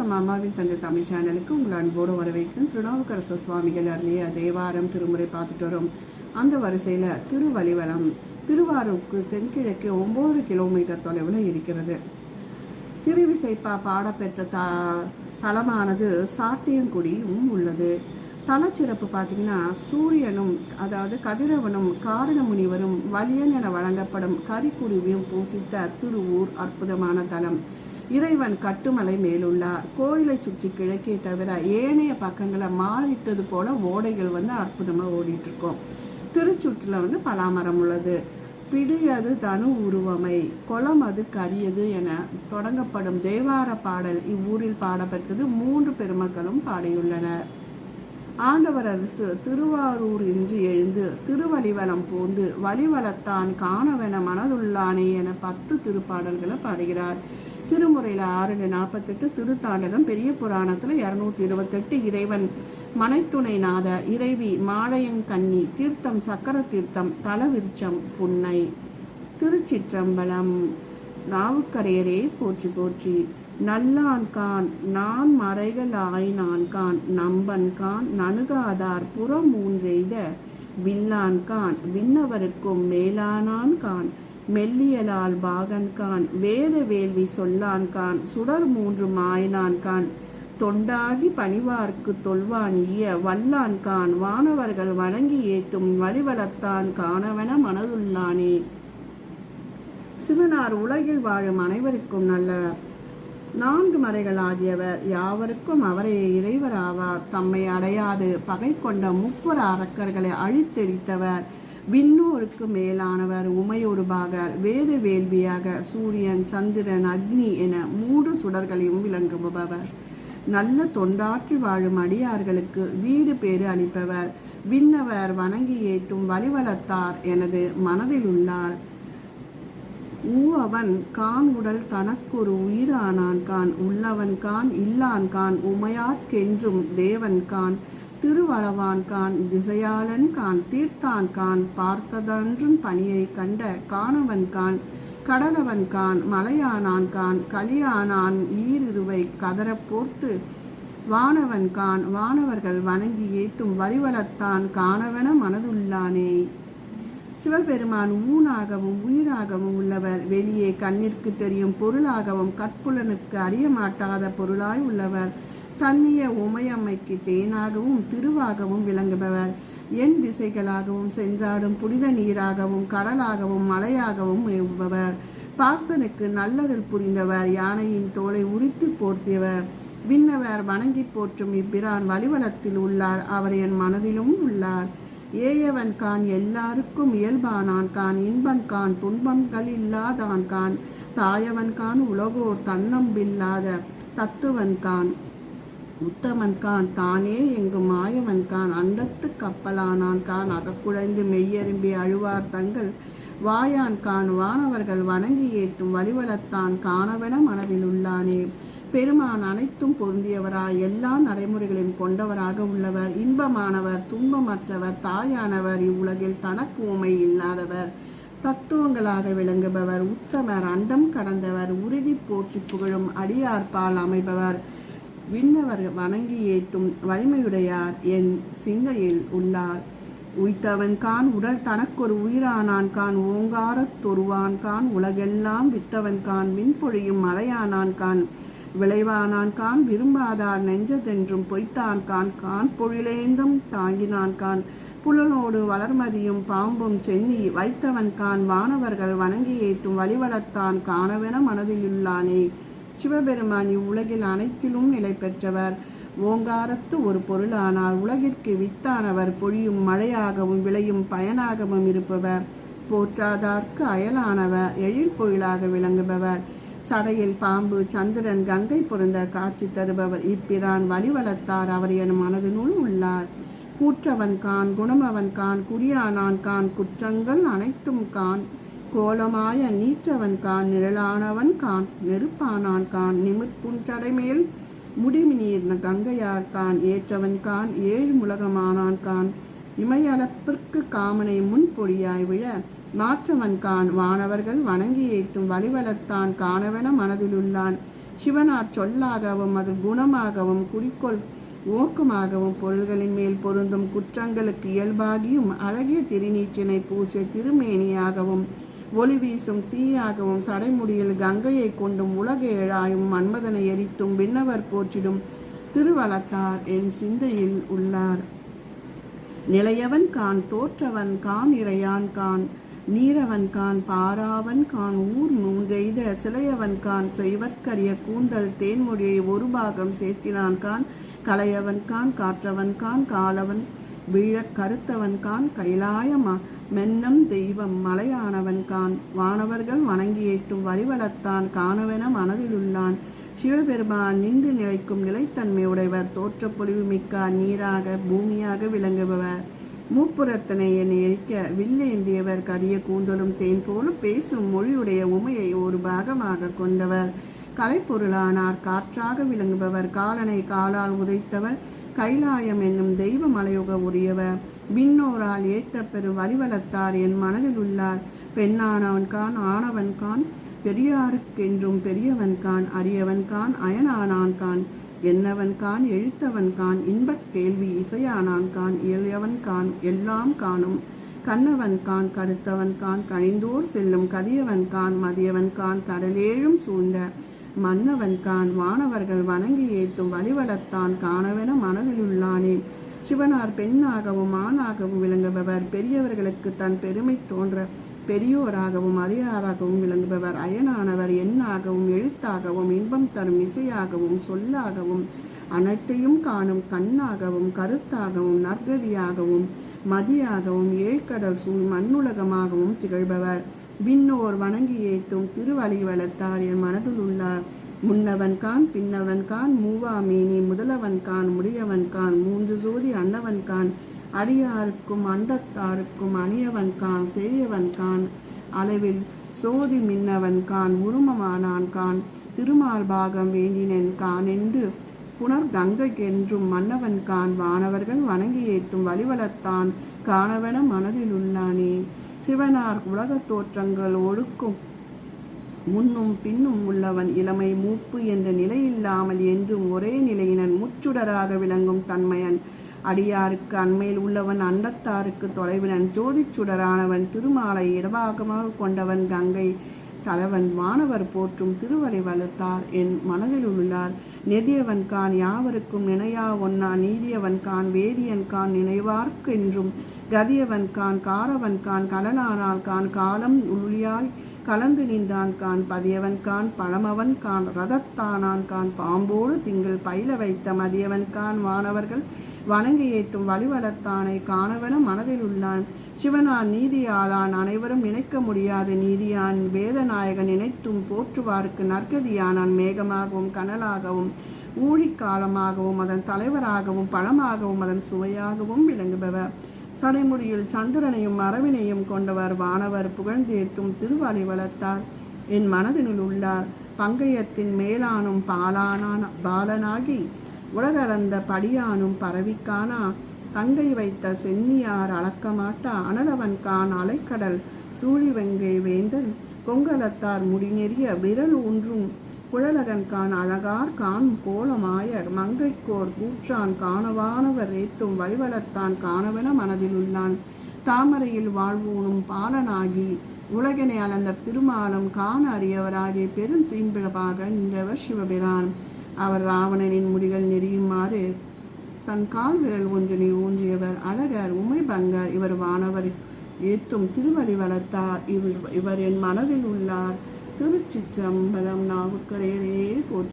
வணக்கம். அம்மாவின் தந்தை தமிழ் சேனலுக்கு உங்கள் அன்போடு வரவேற்கும் திருநாவுக்கரசு சுவாமிகள் அருளிய தேவாரம் திருமுறை பார்த்துட்டு வரும். அந்த வரிசையில் திருவலிவலம் திருவாரூருக்கு தென்கிழக்கு ஒம்பது கிலோமீட்டர் தொலைவில் இருக்கிறது. திருவிசைப்பா பாடப்பெற்ற த தலமானது சாட்டியங்குடியும் உள்ளது. தலச்சிறப்பு பார்த்தீங்கன்னா சூரியனும் அதாவது கதிரவனும் காரணமுனிவரும் வலியன் என வழங்கப்படும் கரிக்குருவியும் பூசித்த திருவூர் அற்புதமான தலம். இறைவன் கட்டுமலை மேலுள்ளார். கோயிலை சுற்றி கிழக்கே தவிர ஏனைய பக்கங்களை மாறிட்டது போல ஓடைகள் வந்து அற்புதமாக ஓடிட்டு இருக்கோம் திருச்சுற்றில் வந்து பலாமரம் உள்ளது. பிடியது தனு உருவமை குளம் அது கரியது என தொடங்கப்படும் தேவார பாடல் இவ்வூரில் பாடப்பட்டது மூன்று பெருமக்களும் பாடியுள்ளனர். ஆண்டவர் அரசு திருவாரூர் இன்று எழுந்து திருவலிவலம் பூந்து வலிவலத்தான் காணவென மனதுள்ளானே என பத்து திருப்பாடல்களை பாடுகிறார். திருமுறையில் ஆறுல நாற்பத்தெட்டு திருத்தாண்டகம் பெரிய புராணத்தில் இரநூத்தி இருபத்தெட்டு இறைவன். மனைத்துணை நாத இறைவி மாழையங்கண்ணி தீர்த்தம் சக்கர தீர்த்தம் தலவிருச்சம் புன்னை. திருச்சிற்றம்பலம் நாவுக்கரையரே போற்றி போற்றி. நல்லான்கான் நான் மறைகள் ஆயினான்கான் நம்பன்கான் நணுகாதார் புறம் மூன்றெய்த வில்லான்கான் விண்ணவருக்கும் மேலானான்கான் மெல்லியலால் பாகன்கான் வேத வேள்வி சொல்லான்கான் சுடர் மூன்று மாயனான்கான் தொண்டாகி பணிவார்க்கு தொல்வானிய வல்லான்கான் வானவர்கள் வணங்கி ஏற்றும் வழிவளத்தான் காணவன மனதுள்ளானே. சிவனார் உலகில் வாழும் அனைவருக்கும் நல்லவர் நான்கு மறைகள் ஆகியவர் யாவருக்கும் அவரே இறைவராவார். தம்மை அடையாது பகை கொண்ட முப்புற அரக்கர்களை அழித்தெரித்தவர். விண்ணோருக்கு மேலானவர் உமையொருபாகர் வேத வேள்வியாக சூரியன் சந்திரன் அக்னி என மூன்று சுடர்களையும் விளங்குபவர். நல்ல தொண்டாற்றி வாழும் அடியார்களுக்கு வீடு பேறு அளிப்பவர். விண்ணவர் வணங்கி ஏற்றும் வழிவளத்தார் எனது மனதில் உள்ளார். ஊவன் கான் உடல் தனக்கொரு உயிரானான் கான் உள்ளவன் கான் இல்லான் கான் உமையாட்கென்றும் தேவன் கான். திருவளவான் கான் தீர்த்தான்கான் தீர்த்தான் கான் பார்த்ததன்றும் பணியை கண்ட காணவன்கான் கடலவன்கான் மலையானான்கான் மலையானான் கான் கலியானான் ஈரிருவை கதறப்போர்த்து போர்த்து வானவன் வானவர்கள் வணங்கி ஏத்தும் வழிவலத்தான் காணவன மனதுள்ளானே. சிவபெருமான் ஊனாகவும் உயிராகவும் உள்ளவர். வெளியே கண்ணிற்கு தெரியும் பொருளாகவும் கற்புலனுக்கு அறிய மாட்டாத பொருளாய் உள்ளவர். தன்னிய உமையம்மைக்கு தேனாகவும் திருவாகவும் விளங்குபவர். என் திசைகளாகவும் சென்றாடும் புனித நீராகவும் கடலாகவும் மலையாகவும் ஏவுபவர் பார்த்தனுக்கு நல்லருள் புரிந்தவர் யானையின் தோலை உரித்து போர்த்தியவர். விண்ணவர் வணங்கி போற்றும் இப்பிரான் வலிவலத்தில் உள்ளார் அவர் என் மனதிலும் உள்ளார். ஏயவன் கான் எல்லாருக்கும் இயல்பானான் கான் இன்பன் கான் துன்பங்கள் இல்லாதான் கான். தாயவன் கான் உலகோர் தன்னம்பில்லாத தத்துவன் கான். உத்தமன்கான் தானே எங்கும் மாயவன்கான் அண்டத்து கப்பலானான் கான். அகக்குழைந்து மெய்யரும்பி அழுவார் தங்கள் வாயான் கான். வானவர்கள் வணங்கி ஏற்றும் வழிவலத்தான் காணவென மனதில் உள்ளானே. பெருமான் அனைத்தும் பொருந்தியவராய் எல்லா நடைமுறைகளையும் கொண்டவராக உள்ளவர். இன்பமானவர் துன்பமற்றவர் தாயானவர். இவ்வுலகில் தனக்கு உமை இல்லாதவர். தத்துவங்களாக விளங்குபவர். உத்தமர் அண்டம் கடந்தவர். உறுதி போற்றி புகழும் அடியார்பால் அமைபவர். விண்ணவர் வணங்கி ஏற்றும் வலிமையுடையார் என் சிந்தையில் உள்ளார். உய்த்தவன் கான் உடல் தனக்கொரு உயிரானான் கான் ஓங்காரத் தொருவான் கான் உலகெல்லாம் வித்தவன் கான் விண்பொழியும் மலையானான் கான் விளைவானான் கான் விரும்பாதார் நெஞ்சதென்றும் பொய்த்தான் கான் கான் பொழிலேந்தும் தாங்கினான் கான் புலனோடு வளர்மதியும் பாம்பும் சென்னி வைத்தவன் கான் வானவர்கள் வணங்கி ஏற்றும் வழிவளத்தான் காணவென மனதிலுள்ளானே சிவபெருமான் இவ்வுலகில் அனைத்திலும் நிலை பெற்றவர். ஓங்காரத்து ஒரு பொருளானால் உலகிற்கு வித்தானவர். பொழியும் மழையாகவும் விளையும் பயனாகவும் இருப்பவர். போற்றாதார்க்கு அயலானவர். எழில் பொழிலாக விளங்குபவர். சடையில் பாம்பு சந்திரன் கங்கை பொருந்த காட்சி தருபவர். இப்பிரான் வழிவளத்தார் அவர் என் மனதினுள் உள்ளார். கூற்றவன் கான் குணமவன் கான் குடியானான் கான் குற்றங்கள் அனைத்தும் கான். கோலமாய நீற்றவன் கான் நிழலானவன் கான் நெருப்பானான் கான் நிமிர்புஞ்சடைமேல் முடிமினீர்ன கங்கையார் கான் ஏற்றவன் கான் ஏழு முலகமானான் கான். இமையளப்பிற்கு காமனை முன்பொடியாய் விழ மாற்றவன் கான் வானவர்கள் வணங்கி ஏற்றும் வழிவலத்தான் காணவென மனதிலுள்ளான். சிவனார் சொல்லாகவும் அது குணமாகவும் குறிக்கோள் ஓக்கமாகவும் பொருள்களின் மேல் பொருந்தும் குற்றங்களுக்கு இயல்பாகியும் அழகிய திருநீற்றினை பூசிய திருமேனியாகவும் ஒளி வீசும் தீயாகவும் சடைமுடியில் கங்கையை கொண்டும் உலக ஏழாயும் மன்மதனை எரித்தும் விண்ணவர் போற்றிடும் திருவளத்தார் என் சிந்தையில் உள்ளார். நிலையவன் கான் தோற்றவன் கான் இறையான் கான் நீரவன் கான் பாராவன் கான் ஊர் மூன்றெய்த சிலையவன் கான் செய்வற்கரிய கூந்தல் தேன்மொழியை ஒரு பாகம் சேர்த்தினான் கான் கலையவன் கான் காற்றவன் கான் காலவன் வீழக் கருத்தவன் கான் கைலாயமா மென்னம் தெய்வம் மலையானவன் கான். வானவர்கள் வணங்கி ஏற்றும் வழிவளத்தான் காணவென மனதிலுள்ளான். சிவபெருமான் நின்று நிலைக்கும் நிலைத்தன்மை உடையவர். தோற்ற மிக்க நீராக பூமியாக விளங்குபவர். மூப்புறத்தனை என்னை எரிக்க வில்லேந்தியவர் கரிய கூந்தலும் தேன் போலும் பேசும் மொழியுடைய உமையை ஒரு பாகமாக கொண்டவர். கலைப்பொருளானார். காற்றாக விளங்குபவர். காலனை காலால் உதைத்தவர். கைலாயம் என்னும் தெய்வ மலையுக உரியவர். விண்ணோரால் ஏற்ற பெரும் வலிவலத்தார் என் மனதில் உள்ளார். பெண்ணானவன் கான் ஆனவன் கான் பெரியாருக்கென்றும் பெரியவன் கான் அரியவன் கான் அயனானான் கான் என்னவன் கான் எழுத்தவன் கான் இன்பக் கேள்வி இசையானான் கான் இயலியவன் கான் எல்லாம் காணும் கண்ணவன் கான் கருத்தவன் கான் கணிந்தோர் செல்லும் கதியவன் கான் மதியவன் கான் கடலேழும் சூழ்ந்த மன்னவன் கான் வானவர்கள் வணங்கி ஏற்றும் வழிவளத்தான் காணவென மனதிலுள்ளானே. சிவனார் பெண்ணாகவும் ஆணாகவும் விளங்குபவர். பெரியவர்களுக்கு தன் பெருமை தோன்ற பெரியோராகவும் அரியாராகவும் விளங்குபவர். அயனானவர் எண்ணாகவும் எழுத்தாகவும் இன்பம் தரும் இசையாகவும் சொல்லாகவும் அனைத்தையும் காணும் கண்ணாகவும் கருத்தாகவும் நற்கதியாகவும் மதியாகவும் ஏழ்கடல் சூழ் மண்ணுலகமாகவும் திகழ்பவர். விண்ணோர் வணங்கி ஏத்தும் திருவழிவலத்தார் என் மனதில் உள்ளார். முன்னவன் கான் பின்னவன் கான் மூவா மீனி முதலவன் கான் முடியவன் கான் மூன்று ஜோதி அன்னவன் கான் அடியாருக்கும் அண்டத்தாருக்கும் அணியவன் கான் செழியவன் கான் அளவில் சோதி மின்னவன் கான் உருமமானான் கான் திருமால் பாகம் வேண்டினன் கான் என்று புனர் கங்கைக்கென்றும் மன்னவன் கான் வானவர்கள் வணங்கி ஏற்றும் வழிவலத்தான் காணவன மனதில் உள்ளானே. சிவனார் உலகத் தோற்றங்கள் ஒழுக்கும். முன்னும் பின்னும் உள்ளவன் இளமை மூப்பு என்ற நிலையில்லாமல் என்றும் ஒரே நிலையினன் முச்சுடராக விளங்கும் தன்மையன். அடியாருக்கு அண்மையில் உள்ளவன் அண்டத்தாருக்கு தொலைவினன். ஜோதிச் சுடரானவன் திருமாலை இடபாகமாக கொண்டவன். கங்கை தலைவன் மாணவர் போற்றும் திருவலை வளர்த்தார் என் மனதில் உள்ளார். நெதியவன் கான் யாவருக்கும் நினையா ஒன்னா நீதியவன் கான் வேதியன் கான் நினைவார்க்கென்றும் கதியவன் கான் காரவன் கான் கலனானால் கான் காலம் உள்ளியாய் கலந்து நின்றான் கான் பதியவன் கான் பழமவன் கான் ரதத்தானான் கான் பாம்போடு திங்கள் பயில வைத்த மதியவன் கான் வானவர்கள் வணங்கி ஏற்றும் வழிவளத்தானை காணவன மனதில் உள்ளான். சிவனான் நீதியாளான் அனைவரும் நினைக்க முடியாத நீதியான் வேதநாயகன் நினைத்தும் போற்றுவாருக்கு நற்கதியானான் மேகமாகவும் கனலாகவும் ஊழிக்காலமாகவும் அதன் தலைவராகவும் பழமாகவும் அதன் சுவையாகவும் விளங்குபவர். சடைமுடியில் சந்திரனையும் மரவினையும் கொண்டவர் வானவர் புகழ்ந்தேற்றும் திருவாலி வளர்த்தார் என் மனதினுள் உள்ளார் பங்கயத்தின் மேலானும் பாலானான பாலனாகி உலகளந்த படியானும் பரவிக்கானா? தங்கை வைத்த சென்னியார் அளக்கமாட்டா? அனலவன் கான் அலைக்கடல் சூழிவெங்கை வேந்தன். கொங்கலத்தார் முடிநெறிய விரல் ஒன்றும் குழலகன் கான் அழகார் கான் கோலமாயர் மங்கைக்கோர் கூற்றான் காணவானவர் ஏத்தும். வழிவலத்தான் காணவென மனதிலுள்ளான் தாமரையில் வாழ்வோனும் பாலனாகி. உலகினை அளந்த திருமாலம் காண அறியவராகிய பெருந்தீம்பிழப்பாக நின்றவர் சிவபிரான் அவர் ராவணனின் முடிகள் நெறியுமாறு தன் கால் விரல் ஒன்றினை ஊன்றியவர் அழகர் உமைபங்கர் இவர் வானவர் ஏத்தும் திருவழி வளர்த்தார் இவர் இவர் என் மனதில் உள்ளார். திருச்சிற்றம்பலம் நாவுக்கரையரே போற்றி